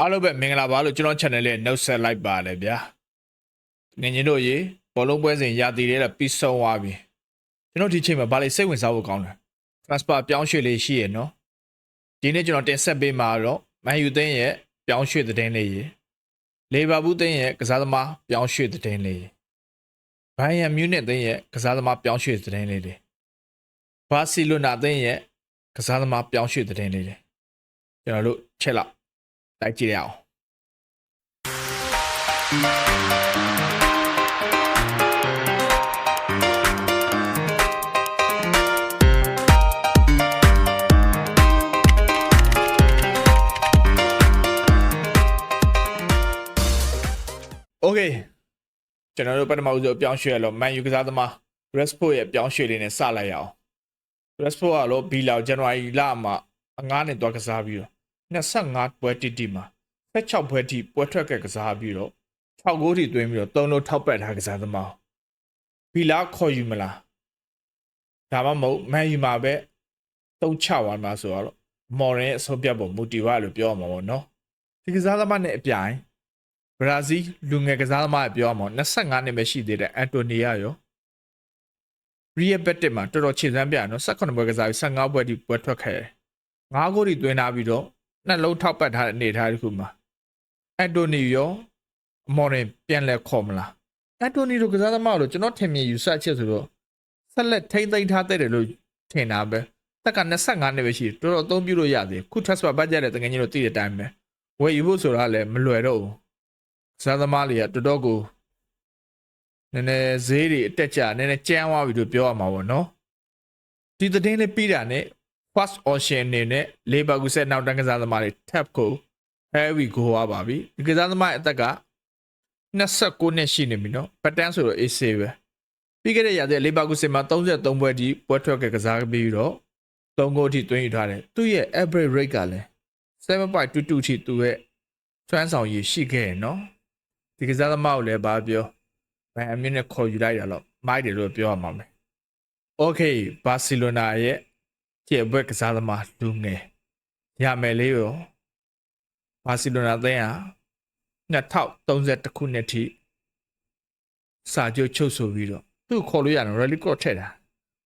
အားလုံးပဲမင်္ဂလာပါလို့ကျွန်တော် channel လေးနှုတ်ဆက်လိုက်ပါလေဗျာငင်ကြီးတို့ရေဘောလုံးပွဲစဉ်ရာသီတွေလည်းပြီးဆုံးသွားပြီကျွန်တော်ဒီချိန်မှာဗာလေစိတ်ဝင်စားဖို့ကောင်းတယ် transfer ပြောင်းရွှေ့လေးရှိရနော်ဒီနေ့ကျွန်တော်တင်ဆက်ပေးမှာတော့မန်ယူသိန်းရဲ့ပြောင်းရွှေ့သတင်းလေးရေလေဘာဘူးသိန်းရဲ့ကစားသမားပြောင်းရွှေ့သတင်းလေးရေဘိုင်ယန်မြူးနစ်သိန်းရဲ့ကစားသမားပြောင်းရွှေ့သတင်းလေးတွေဘာစီလိုနာသိန်းရဲ့ကစားသမားပြောင်းရွှေ့သတင်းလေးတွေကျွန်တော်တို့ချက်လောက် တိုက်ကြည့်ရအောင်โอเคကျွန်တော်တို့ပထမဦးဆုံးအပြောင်းရွှေ့ရလို့မန်ယူကစားသမား Rashford ရဲ့အပြောင်းရွှေ့လေးနဲ့စလိုက်ရအောင် Rashford ကတော့ဘီလာကိုဇန်နဝါရီလမှာအငားနဲ့တွားကစားပြီးတော့ 25ပွဲတိတိမှာ16ပွဲတိပွဲထွက်ကကစားပြီးတော့6ဂိုးထိသွင်းပြီးတော့3လုံးထောက်ပတ်ထားကစားသမားဘီလာခေါ်ယူမလားဒါမှမဟုတ်မန်ယူမှာပဲတုံးချသွားမှာဆိုတော့မော်ရင်ရဲ့အဆုံးပြတ်ပုံမူတီဝါလို့ပြောရမှာပေါ့နော်ဒီကစားသမားနဲ့အပြိုင်ဘရာဇီးလူငယ်ကစားသမားပြောရမှာ25နှစ်ပဲရှိသေးတယ်အန်တိုနီယာရောရီယယ်ဘက်တစ်မှာတော်တော်ခြေစမ်းပြနော်18ပွဲကစားပြီး15ပွဲတိပွဲထွက်ခဲ့တယ်5ဂိုးထိသွင်းထားပြီးတော့ နှလုံးထောက်ပတ်ထားတဲ့အနေအထားတစ်ခုမှာအန်တိုနီရောအမော်ရင်ပြန်လဲခေါ်မလားအန်တိုနီတို့ကစားသမားလို့ကျွန်တော်ထင်မြင်ယူဆချက်ဆိုတော့ဆက်လက်ထိမ့်သိမ်းထားတဲ့တယ်လို့ထင်တာပဲတက်က25နှစ်ပဲရှိတယ်တော်တော်အသုံးပြုလို့ရသေးခု transfer budget တဲ့တကယ်ကြီးတို့သိတဲ့အတိုင်းပဲဝယ်ယူဖို့ဆိုတာလည်းမလွယ်တော့ဘူးကစားသမားတွေကတော်တော်ကိုနည်းနည်းဈေးတွေအတက်ကြနည်းနည်းကြမ်းသွားပြီလို့ပြောရမှာပေါ့နော်ဒီသတင်းလေးပြီးတာနဲ့ first option အနေနဲ့ Leverkusen နောက်တန်းကစားသမားတွေ tap ကို heavy ကိုရပါပြီဒီကစားသမားရဲ့အသက်က29နှစ်ရှိနေပြီနော်ပတ်တန်းဆိုတော့ AC ပဲပြီးခဲ့တဲ့ရာသီ Leverkusen မှာ33ပွဲဒီပွဲထွက်ကကစားပြီးတော့3ဂိုးထိသွင်းယူထားတယ်သူ့ရဲ့ average rate ကလည်း7.22ထိသူ့ရဲ့စွမ်းဆောင်ရည်ရှိခဲ့ရနော်ဒီကစားသမားကိုလည်းဘာပြောဘယ်အမြင့်နဲ့ခေါ်ယူလိုက်တာတော့မိုက်တယ်လို့ပြောရမှာမယ် Okay ဘာစီလိုနာရဲ့ ကျေဘွက်ကစားသမားလူငယ်ရမယ်လေးရောဘာစီလိုနာသင်းဟာ2031ခုနှစ်ထိစာချုပ်ချုပ်ဆိုပြီးတော့သူ့ခေါ်လို့ရတယ် rally call ထည့်တာ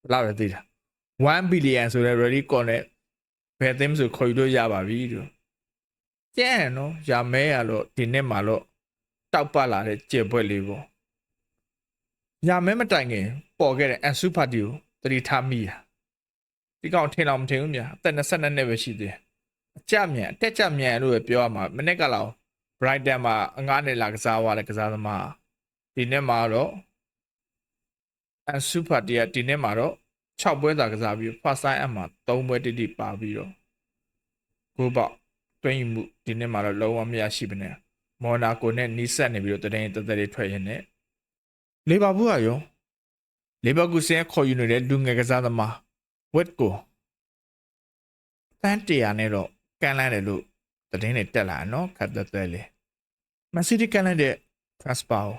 ဘယ်လောက်လဲသိတာ1 billion ဆိုတဲ့ rally call နဲ့ဘယ်အသင်းဆိုခေါ်ယူလို့ရပါပြီတို့ကျန်နော်ရမဲရလို့ဒီနှစ်မှာတော့တောက်ပလာတဲ့ကျေဘွက်လေးပေါ့ရမဲမတိုင်ခင်ပေါ်ခဲ့တဲ့အန်ဆူဖာတီကိုတတိထားမိတာ ဒီကောင်ထင်တော့မထင်ဘူးမြာအသက်22နှစ်ပဲရှိသေးတယ်အကြမြန်အတက်ကြမြန်လို့ပဲပြောရမှာမနေ့ကလောက် Brighton မှာအငားနဲ့လာကစားသွားတဲ့ကစားသမားဒီနေ့မှာတော့အန်ဆူဖာတီကဒီနေ့မှာတော့6ပွဲသာကစားပြီး first time အမှ3ပွဲတိတိပါပြီးတော့ကိုပေါ့တွင်းယူမှုဒီနေ့မှာတော့လုံးဝမရရှိပါနဲ့မော်နာကိုနဲ့နီးစပ်နေပြီးတော့တတဲ့တတဲ့ထွက်ရင်းနဲ့လေဘာဘူးကရောလေဘာကူစင်ခေါ်ယူနေတဲ့လူငယ်ကစားသမား ဝက်ကိုတန်းတရာနဲ့တော့ကန်လန်းတယ်လို့သတင်းတွေတက်လာနော်ခတ်သက်သက်လေးမန်စီးတီးကန်လန်းတဲ့ transfer ကို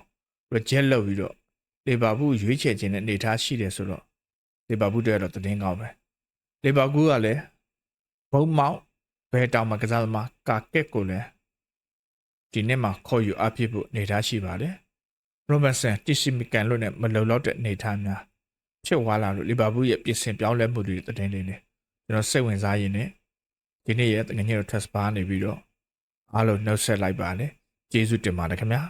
reject လုပ်ပြီးတော့လီဗာပူးရွေးချယ်ခြင်းနဲ့အနေထားရှိတယ်ဆိုတော့လီဗာပူးတွေကတော့သတင်းကောင်းပဲလီဗာပူးကလည်းဘုံမောက်ဘယ်တောင်မှာကစားသမားကာကက်ကိုလည်းဒီနေ့မှာခေါ်ယူအပ်ဖြစ်ဖို့အနေထားရှိပါတယ်ရိုဘတ်ဆန်တီရှိမီကန်လို့နဲ့မလုံလောက်တဲ့အနေထားများ ဖြစ်သွားလာလို့လီဗာပူးရဲ့ပြင်ဆင်ပြောင်းလဲမှုတွေတဲ့တင်းလေးနဲ့ကျွန်တော်စိတ်ဝင်စားရင်းနဲ့ဒီနေ့ရဲ့တကယ်ကြီးတော့ test bar နေပြီးတော့အားလုံးနှုတ်ဆက်လိုက်ပါလေကျေးဇူးတင်ပါတယ်ခင်ဗျာ